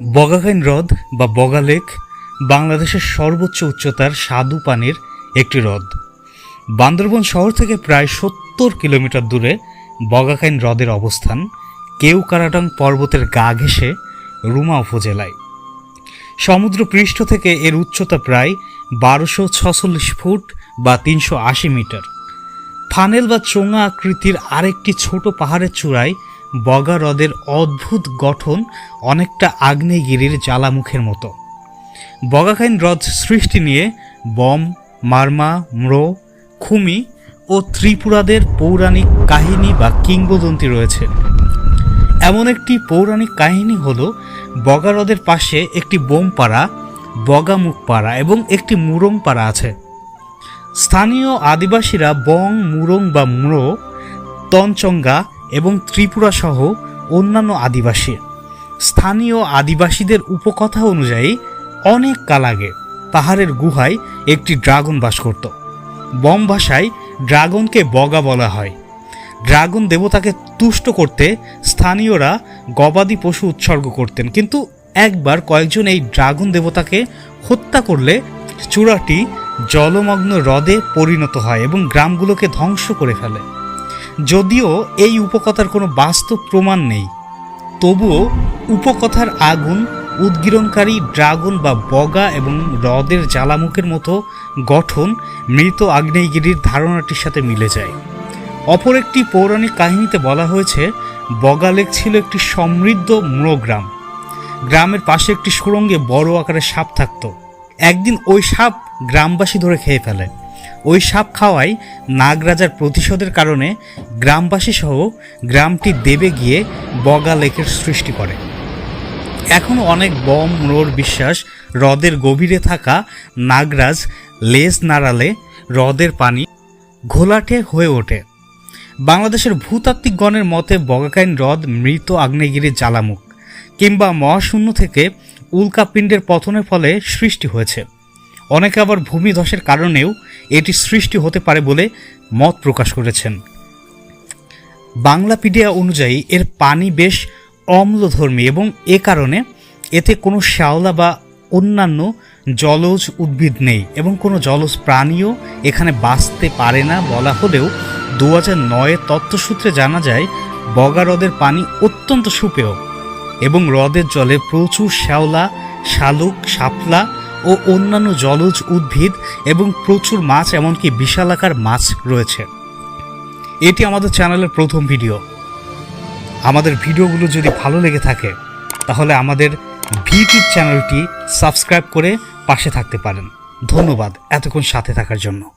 বগাখাইন হ্রদ বা বগা লেক বাংলাদেশের সর্বোচ্চ উচ্চতার স্বাদু পানির একটি হ্রদ। বান্দরবন শহর থেকে প্রায় সত্তর কিলোমিটার দূরে বগাখাইন হ্রদের অবস্থান কেউকারাডং পর্বতের গা ঘেঁষে রুমা উপজেলায়। সমুদ্র পৃষ্ঠ থেকে এর উচ্চতা প্রায় বারোশো ছচল্লিশ ফুট বা তিনশো আশি মিটার। ফানেল বা চোঙা আকৃতির আরেকটি ছোট পাহাড়ের চূড়ায় বগা হ্রদের অদ্ভুত গঠন অনেকটা আগ্নেয়গিরির জ্বালামুখের মতো। বগাখাইন হ্রদ সৃষ্টি নিয়ে বম, মারমা, ম্রো, খুমি ও ত্রিপুরাদের পৌরাণিক কাহিনী বা কিংবদন্তি রয়েছে। এমন একটি পৌরাণিক কাহিনী হলো বগা হ্রদের পাশে একটি বোমপাড়া বগামুখ পাড়া এবং একটি মুরং পাড়া আছে। স্থানীয় আদিবাসীরা বং, মুরং বা ম্রো, তনচঙ্গা এবং ত্রিপুরা সহ অন্যান্য আদিবাসী। স্থানীয় আদিবাসীদের উপকথা অনুযায়ী, অনেক কাল আগে পাহাড়ের গুহায় একটি ড্রাগন বাস করত। বম ভাষায় ড্রাগনকে বগা বলা হয়। ড্রাগন দেবতাকে তুষ্ট করতে স্থানীয়রা গবাদি পশু উৎসর্গ করতেন, কিন্তু একবার কয়েকজন এই ড্রাগন দেবতাকে হত্যা করলে চূড়াটি জলমগ্ন হ্রদে পরিণত হয় এবং গ্রামগুলোকে ধ্বংস করে ফেলে। যদিও এই উপকথার কোনো বাস্তব প্রমাণ নেই, তবুও উপকথার আগুন, উদ্গীরণকারী ড্রাগন বা বগা এবং হ্রদের জ্বালামুখের মতো গঠন মৃত আগ্নেয়গিরির ধারণাটির সাথে মিলে যায়। অপর একটি পৌরাণিক কাহিনীতে বলা হয়েছে, বগা লেক ছিল একটি সমৃদ্ধ গ্রাম গ্রামের পাশে একটি সুড়ঙ্গে বড় আকারের সাপ থাকতো। একদিন ওই সাপ গ্রামবাসী ধরে খেয়ে ফেলে। ওই সাপ খাওয়ায় নাগরাজার প্রতিশোধের কারণে গ্রামবাসী সহ গ্রামটি দেবে গিয়ে বগা লেকের সৃষ্টি করে। এখনও অনেক বম মোড় বিশ্বাস, হ্রদের গভীরে থাকা নাগরাজ লেজ নাড়ালে হ্রদের পানি ঘোলাটে হয়ে ওঠে। বাংলাদেশের ভূতাত্ত্বিকগণের মতে বগাকাইন হ্রদ মৃত আগ্নেয়গিরির জ্বালামুখ কিংবা মহাশূন্য থেকে উল্কাপিণ্ডের পতনের ফলে সৃষ্টি হয়েছে। অনেকে আবার ভূমিধসের কারণেও এটি সৃষ্টি হতে পারে বলে মত প্রকাশ করেছেন। বাংলাপিডিয়া অনুযায়ী এর পানি বেশ অম্লধর্মী এবং এ কারণে এতে কোনো শ্যাওলা বা অন্যান্য জলজ উদ্ভিদ নেই এবং কোনো জলজ প্রাণীও এখানে বাঁচতে পারে না বলা হলেও দু হাজার নয়ের তথ্যসূত্রে জানা যায়, বগা হ্রদের পানি অত্যন্ত সুপেয় এবং হ্রদের জলে প্রচুর শ্যাওলা, শালুক, শাপলা ও অন্যান্য জলজ উদ্ভিদ এবং প্রচুর মাছ, এমনকি বিশালাকার মাছ রয়েছে। এটি আমাদের চ্যানেলের প্রথম ভিডিও। আমাদের ভিডিওগুলো যদি ভালো লেগে থাকে, তাহলে আমাদের ভিটির চ্যানেলটি সাবস্ক্রাইব করে পাশে থাকতে পারেন। ধন্যবাদ এতক্ষণ সাথে থাকার জন্য।